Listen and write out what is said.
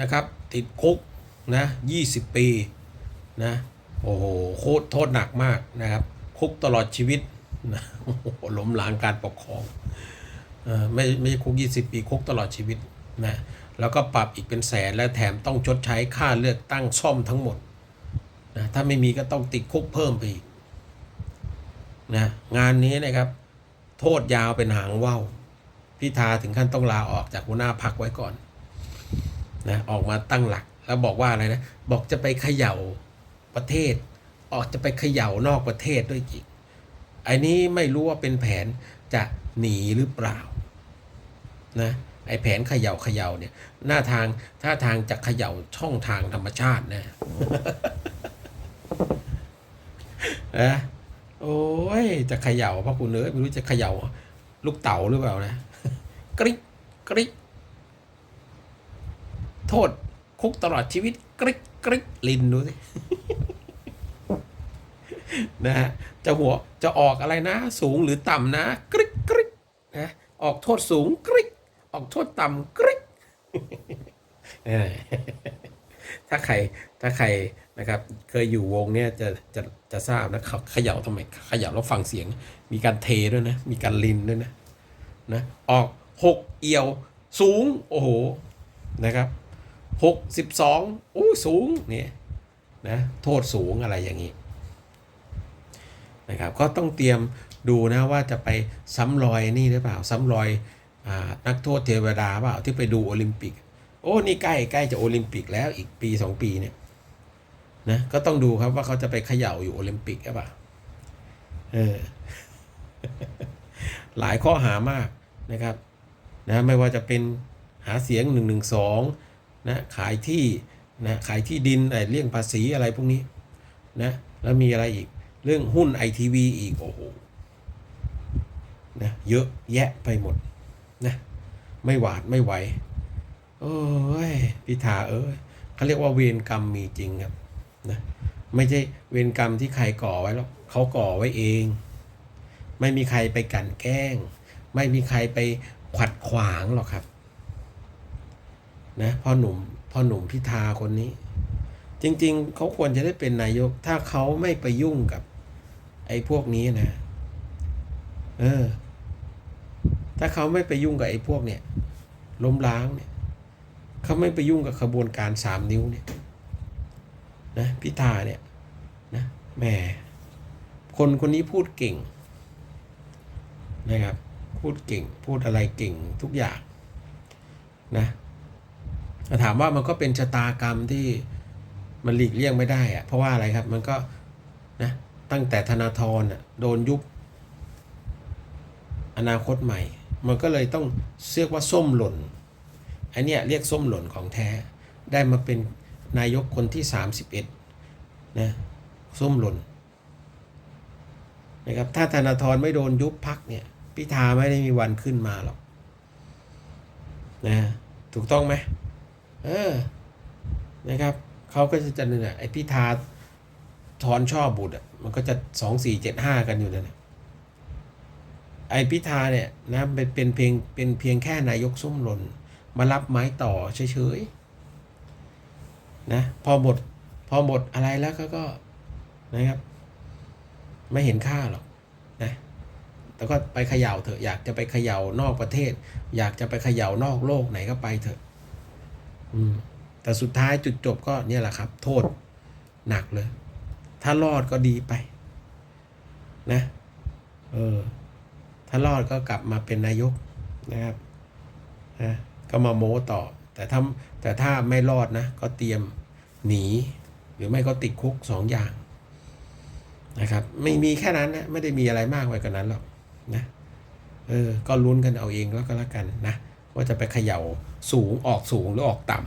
นะครับ ติดคุกนะ20ปีนะโอ้โหโคตรโทษหนักมากนะครับ คุกตลอดชีวิตนะโอ้โหล้มล้างการปกครองเออไม่ไม่ใช่คุก20ปีคุกตลอดชีวิตนะแล้วก็ปรับอีกเป็นแสนและแถมต้องชดใช้ค่าเลือกตั้งซ่อมทั้งหมดนะถ้าไม่มีก็ต้องติดคุกเพิ่มไปอีกนะงานนี้นะครับ โทษยาวเป็นหางว่าวพิธาถึงขั้นต้องลาออกจากหัวหน้าพักไว้ก่อน นะออกมาตั้งหลัก แล้วบอกว่าอะไรนะ บอกจะไปเขย่าประเทศ ออกจะไปเขย่านอกประเทศด้วยอีกไอ้นี้ไม่รู้ว่าเป็นแผนจะหนีหรือเปล่านะไอ้แผนเขย่าเขย่าเนี่ย หน้าทางท่าทางจะเขย่าช่องทางธรรมชาตินะนะโอ้ยจะเขย่าพระคุณเอ้ยไม่รู้จะเขย่า ลูกเต๋าหรือเปล่านะกริ๊กกริ๊ก โทษคุกตลอดชีวิตกริกกริกลินดูสินะฮะจะหัวจะออกอะไรนะ สูงหรือต่ำนะกริกกริกนะออกโทษสูงกริกออกโทษต่ำกริกถ้าใครถ้าใครนะครับ เคยอยู่วงเนี่ยจะจะจะทราบนะเขาขย่าทำไมขย่าแล้วฟังเสียง มีการเทด้วยนะ มีการลินด้วยนะนะออกหกเอียวสูง โอ้โหนะครับ หกสิบสองโอ้สูงเนี่ยนะโทษสูงอะไรอย่างนี้นะครับก็ต้องเตรียมดูนะว่าจะไปซ้ำรอยนี่หรือเปล่าซ้ำรอยอนักโทษเทวดาเปล่าที่ไปดูโอลิมปิก โอ้นี่ใกล้ใกล้จะโอลิมปิกแล้วอีกปีสองปีเนี่ยนะก็ต้องดูครับว่าเขาจะไปเขย่าอยู่โอลิมปิกหรือเปล่าเออหลายข้อหามากนะครับนะไม่ว่าจะเป็นหาเสียง1นึ นะขายที่นะขายที่ดินอะไรเรื่องภาษีอะไรพวกนี้นะแล้วมีอะไรอีกเรื่องหุ้นไอทีวีอีกโอ้โหนะเยอะแยะไปหมดนะไม่หวาดไม่ไหวโอ้ยพิธาเอ้ยเขาเรียกว่าเวรกรรมมีจริงครับนะไม่ใช่เวรกรรมที่ใครก่อไว้หรอกเขาก่อไว้เอง ไม่มีใครไปกั่นแกล้ง ไม่มีใครไปขัดขวางหรอกครับ นะพ่อหนุ่มพ่อหนุ่มพิธาคนนี้ จริง ๆเขาควรจะได้เป็นนายก ถ้าเขาไม่ไปยุ่งกับ ไอ้พวกนี้นะ เออ ถ้าเขาไม่ไปยุ่งกับไอ้พวกเนี่ย ล้มล้างเนี่ยเขาไม่ไปยุ่งกับขบวนการสามนิ้วเนี่ยนะพิธาเนี่ยนะแหมคนคนนี้พูดเก่งนะครับ พูดเก่ง พูดอะไรเก่งทุกอย่างนะ ถามว่ามันก็เป็นชะตากรรมที่มันหลีกเลี่ยงไม่ได้อะเพราะว่าอะไรครับมันก็นะตั้งแต่ธนาธรโดนยุบอนาคตใหม่ มันก็เลยต้องเรียกว่าส้มหล่นอันเนี้ยเรียกส้มหล่นของแท้ ได้มาเป็นนายกคนที่ 31นะส้มหล่นนะครับถ้าธนาธรไม่โดนยุบพักเนี่ยพิธาไม่ได้มีวันขึ้นมาหรอกนะถูกต้องไหม เออ นะครับเขาก็จะจะเนี่ยไอพิธาถอนช่อบุตรอะมันก็จะสองสี่เจ็ดห้ากันอยู่นั่นแหละไอพิธาเนี่ยนะเป็นเป็นเพียงเป็นเพียงแค่นายกส้มหล่นมารับไม้ต่อเฉยๆนะพอหมดพอหมดอะไรแล้วก็ก็นะครับ ไม่เห็นค่าหรอกนะแต่ก็ไปเขย่าเถอะอยากจะไปเขย่านอกประเทศ อยากจะไปเขย่านอกโลกไหนก็ไปเถอะ แต่สุดท้ายจุดจบก็เนี่ยแหละครับ โทษหนักเลย ถ้ารอดก็ดีไป นะ เออ ถ้ารอดก็กลับมาเป็นนายกนะครับนะก็มาโม้ต่อ แต่ถ้าแต่ถ้าไม่รอดนะ ก็เตรียมหนี หรือไม่ก็ติดคุกสองอย่างนะครับ ไม่มีแค่นั้นนะไม่ได้มีอะไรมากไปกว่านั้นหรอกนะเออ ก็ลุ้นกันเอาเองแล้วก็แล้วกันนะ ว่าจะไปเขย่าสูงออกสูงหรือออกต่